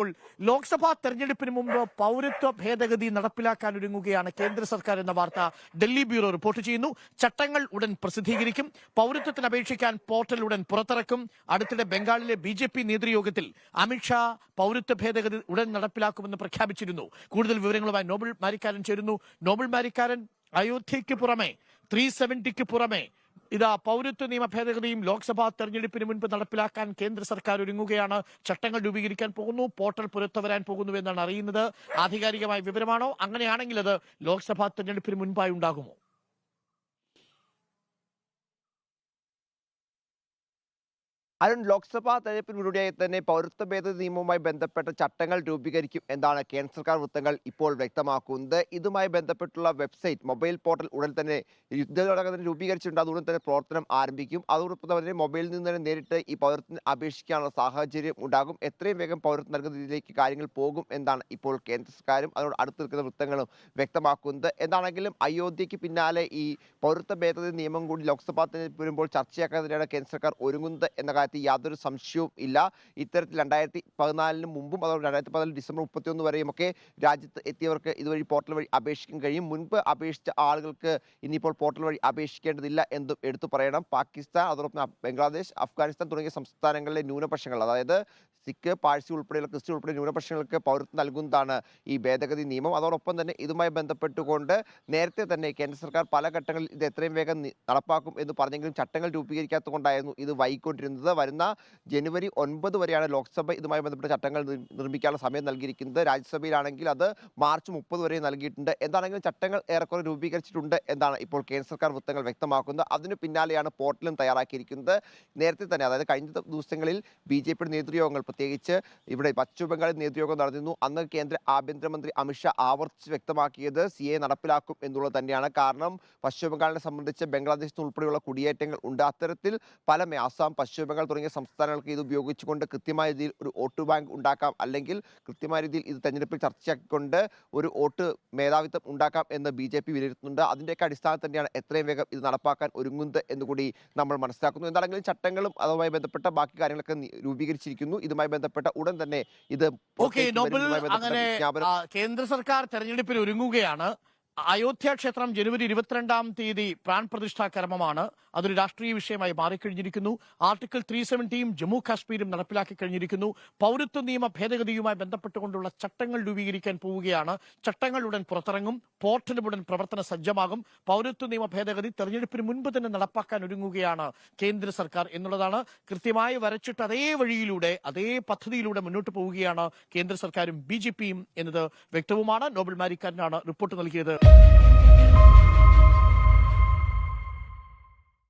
ഇപ്പോൾ ലോക്സഭാ തെരഞ്ഞെടുപ്പിന് മുമ്പ് പൗരത്വ ഭേദഗതി നടപ്പിലാക്കാൻ ഒരുങ്ങുകയാണ് കേന്ദ്ര സർക്കാർ എന്ന വാർത്ത ഡൽഹി ബ്യൂറോ റിപ്പോർട്ട് ചെയ്യുന്നു. ചട്ടങ്ങൾ ഉടൻ പ്രസിദ്ധീകരിക്കും. പൗരത്വത്തിന് അപേക്ഷിക്കാൻ പോർട്ടൽ ഉടൻ പുറത്തിറക്കും. അടുത്തിടെ ബംഗാളിലെ ബി ജെ പി നേതൃയോഗത്തിൽ അമിത്ഷാ പൗരത്വ ഭേദഗതി ഉടൻ നടപ്പിലാക്കുമെന്ന് പ്രഖ്യാപിച്ചിരുന്നു. കൂടുതൽ വിവരങ്ങളുമായി നോബിൾ മാരിക്കാരൻ ചേരുന്നു. നോബിൾ മാരിക്കാരൻ അയോധ്യയ്ക്ക് പുറമെ ത്രീ സെവന്റിക്ക് പുറമെ ഇതാ പൗരത്വ നിയമ ഭേദഗതിയും ലോക്സഭാ തെരഞ്ഞെടുപ്പിന് മുൻപ് നടപ്പിലാക്കാൻ കേന്ദ്ര സർക്കാർ ഒരുങ്ങുകയാണ്. ചട്ടങ്ങൾ രൂപീകരിക്കാൻ പോകുന്നു പോർട്ടൽ പുറത്തുവരാൻ പോകുന്നു എന്നാണ് അറിയുന്നത്. ആധികാരികമായ വിവരമാണോ? അങ്ങനെയാണെങ്കിൽ അത് ലോക്സഭാ തെരഞ്ഞെടുപ്പിന് മുൻപായി ഉണ്ടാകുമോ? അരുൺ ലോക്സഭാ തെരഞ്ഞെടുപ്പിന് മുന്നോടിയായി തന്നെ പൗരത്വ ഭേദഗതി നിയമവുമായി ബന്ധപ്പെട്ട ചട്ടങ്ങൾ രൂപീകരിക്കും എന്നാണ് കേന്ദ്ര സർക്കാർ വൃത്തങ്ങൾ ഇപ്പോൾ വ്യക്തമാക്കുന്നത്. ഇതുമായി ബന്ധപ്പെട്ടുള്ള വെബ്സൈറ്റ് മൊബൈൽ പോർട്ടൽ ഉടൻ തന്നെ യുദ്ധഘടകം തന്നെ രൂപീകരിച്ചിട്ടുണ്ട്. അതുകൊണ്ട് തന്നെ പ്രവർത്തനം ആരംഭിക്കും. അതോടൊപ്പം തന്നെ മൊബൈലിൽ നിന്ന് തന്നെ നേരിട്ട് ഈ പൗരത്വത്തിന് അപേക്ഷിക്കാനുള്ള സാഹചര്യം ഉണ്ടാകും. എത്രയും വേഗം പൗരത്വം രീതിയിലേക്ക് കാര്യങ്ങൾ പോകും എന്നാണ് ഇപ്പോൾ കേന്ദ്ര സർക്കാരും അതോട് അടുത്ത് നിൽക്കുന്ന വൃത്തങ്ങളും വ്യക്തമാക്കുന്നത്. എന്താണെങ്കിലും അയോധ്യയ്ക്ക് പിന്നാലെ ഈ പൗരത്വ ഭേദഗതി നിയമം കൂടി ലോക്സഭാ തെരഞ്ഞെടുപ്പ് വരുമ്പോൾ ചർച്ചയാക്കാൻ തന്നെയാണ് കേന്ദ്ര സർക്കാർ ഒരുങ്ങുന്നത് എന്ന കാര്യത്തിൽ യാതൊരു സംശയവും ഇല്ല. ഇത്തരത്തിൽ രണ്ടായിരത്തി പതിനാലിന് മുമ്പും അതോ രണ്ടായിരത്തി പതിനാല് ഡിസംബർ മുപ്പത്തിയൊന്ന് വരെയും ഒക്കെ രാജ്യത്ത് എത്തിയവർക്ക് ഇതുവഴി പോർട്ടൽ വഴി അപേക്ഷിക്കാൻ കഴിയും. മുൻപ് അപേക്ഷിച്ച ആളുകൾക്ക് ഇനിയിപ്പോൾ പോർട്ടൽ വഴി അപേക്ഷിക്കേണ്ടതില്ല എന്നും എടുത്തു പറയണം. പാകിസ്ഥാൻ അതോടൊപ്പം ബംഗ്ലാദേശ് അഫ്ഗാനിസ്ഥാൻ തുടങ്ങിയ സംസ്ഥാനങ്ങളിലെ ന്യൂനപക്ഷങ്ങൾ അതായത് സിഖ് പാഴ്സി ഉൾപ്പെടെയുള്ള ക്രിസ്ത്യൻ ഉൾപ്പെടെ ന്യൂനപക്ഷങ്ങൾക്ക് പൗരത്വം നൽകുന്നതാണ് ഈ ഭേദഗതി നിയമം. അതോടൊപ്പം തന്നെ ഇതുമായി ബന്ധപ്പെട്ടുകൊണ്ട് നേരത്തെ തന്നെ കേന്ദ്ര സർക്കാർ പല ഘട്ടങ്ങളിൽ ഇത് എത്രയും വേഗം നടപ്പാക്കും എന്ന് പറഞ്ഞെങ്കിലും ചട്ടങ്ങൾ രൂപീകരിക്കാത്തതുകൊണ്ടായിരുന്നു ഇത് വൈകിക്കൊണ്ടിരുന്നത്. വരുന്ന ജനുവരി ഒൻപത് വരെയാണ് ലോക്സഭ ഇതുമായി ബന്ധപ്പെട്ട ചട്ടങ്ങൾ നിർമ്മിക്കാനുള്ള സമയം നൽകിയിരിക്കുന്നത്. രാജ്യസഭയിലാണെങ്കിൽ അത് മാർച്ച് മുപ്പത് വരെ നൽകിയിട്ടുണ്ട്. എന്താണെങ്കിലും ചട്ടങ്ങൾ ഏറെക്കുറെ രൂപീകരിച്ചിട്ടുണ്ട് എന്നാണ് ഇപ്പോൾ കേന്ദ്ര സർക്കാർ വൃത്തങ്ങൾ വ്യക്തമാക്കുന്നത്. അതിന് പിന്നാലെയാണ് പോർട്ടലും തയ്യാറാക്കിയിരിക്കുന്നത്. നേരത്തെ തന്നെ അതായത് കഴിഞ്ഞ ദിവസങ്ങളിൽ ബി ജെ പിയുടെ നേതൃയോഗങ്ങൾ പ്രത്യേകിച്ച് ഇവിടെ പശ്ചിമബംഗാളിൽ നേതൃയോഗം നടന്നിരുന്നു. അന്ന് കേന്ദ്ര ആഭ്യന്തരമന്ത്രി അമിത്ഷാ ആവർത്തിച്ച് വ്യക്തമാക്കിയത് സി എ നടപ്പിലാക്കും എന്നുള്ളത് തന്നെയാണ്. കാരണം പശ്ചിമബംഗാളിനെ സംബന്ധിച്ച് ബംഗ്ലാദേശിൽ ഉൾപ്പെടെയുള്ള കുടിയേറ്റങ്ങൾ ഉണ്ട്. അത്തരത്തിൽ പല അസം പശ്ചിമ ബംഗാൾ തുടങ്ങിയ സംസ്ഥാനങ്ങൾക്ക് ഇത് ഉപയോഗിച്ചുകൊണ്ട് കൃത്യമായ രീതിയിൽ ഒരു വോട്ട് ബാങ്ക് ഉണ്ടാക്കാം. അല്ലെങ്കിൽ കൃത്യമായ രീതിയിൽ ഇത് തെരഞ്ഞെടുപ്പിൽ ചർച്ചയാക്കിക്കൊണ്ട് ഒരു വോട്ട് മേധാവിത്വം ഉണ്ടാക്കാം എന്ന് ബി ജെ പി വിലയിരുത്തുന്നുണ്ട്. അതിന്റെയൊക്കെ അടിസ്ഥാനത്തിൽ തന്നെയാണ് എത്രയും വേഗം ഇത് നടപ്പാക്കാൻ ഒരുങ്ങുന്നത് എന്നുകൂടി നമ്മൾ മനസ്സിലാക്കുന്നു. എന്താണെങ്കിലും ചട്ടങ്ങളും അതുമായി ബന്ധപ്പെട്ട ബാക്കി കാര്യങ്ങളൊക്കെ രൂപീകരിച്ചിരിക്കുന്നു. രൂപീകരിച്ചിരിക്കുന്നു ഇതുമായി ബന്ധപ്പെട്ട ഉടൻ തന്നെ ഇത് അങ്ങനെ കേന്ദ്ര സർക്കാർ തെരഞ്ഞെടുപ്പിൽ ഒരുങ്ങുകയാണ്. അയോധ്യ ക്ഷേത്രം ജനുവരി ഇരുപത്തിരണ്ടാം തീയതി പ്രാൺ പ്രതിഷ്ഠാ കർമ്മമാണ്. അതൊരു രാഷ്ട്രീയ വിഷയമായി മാറിക്കഴിഞ്ഞിരിക്കുന്നു. ആർട്ടിക്കിൾ ത്രീ സെവന്റിയും ജമ്മു കാശ്മീരും നടപ്പിലാക്കി കഴിഞ്ഞിരിക്കുന്നു. പൗരത്വ നിയമ ഭേദഗതിയുമായി ബന്ധപ്പെട്ടുകൊണ്ടുള്ള ചട്ടങ്ങൾ രൂപീകരിക്കാൻ പോവുകയാണ്. ചട്ടങ്ങൾ ഉടൻ പുറത്തിറങ്ങും. പോർട്ടലും ഉടൻ പ്രവർത്തന സജ്ജമാകും. പൗരത്വ നിയമ ഭേദഗതി തെരഞ്ഞെടുപ്പിന് മുൻപ് തന്നെ നടപ്പാക്കാൻ ഒരുങ്ങുകയാണ് കേന്ദ്ര സർക്കാർ എന്നുള്ളതാണ്. കൃത്യമായി വരച്ചിട്ട് അതേ വഴിയിലൂടെ അതേ പദ്ധതിയിലൂടെ മുന്നോട്ട് പോവുകയാണ് കേന്ദ്ര സർക്കാരും ബി എന്നത് വ്യക്തവുമാണ്. നോബൽ മാരിക്കാരനാണ് റിപ്പോർട്ട് നൽകിയത്. Thank you.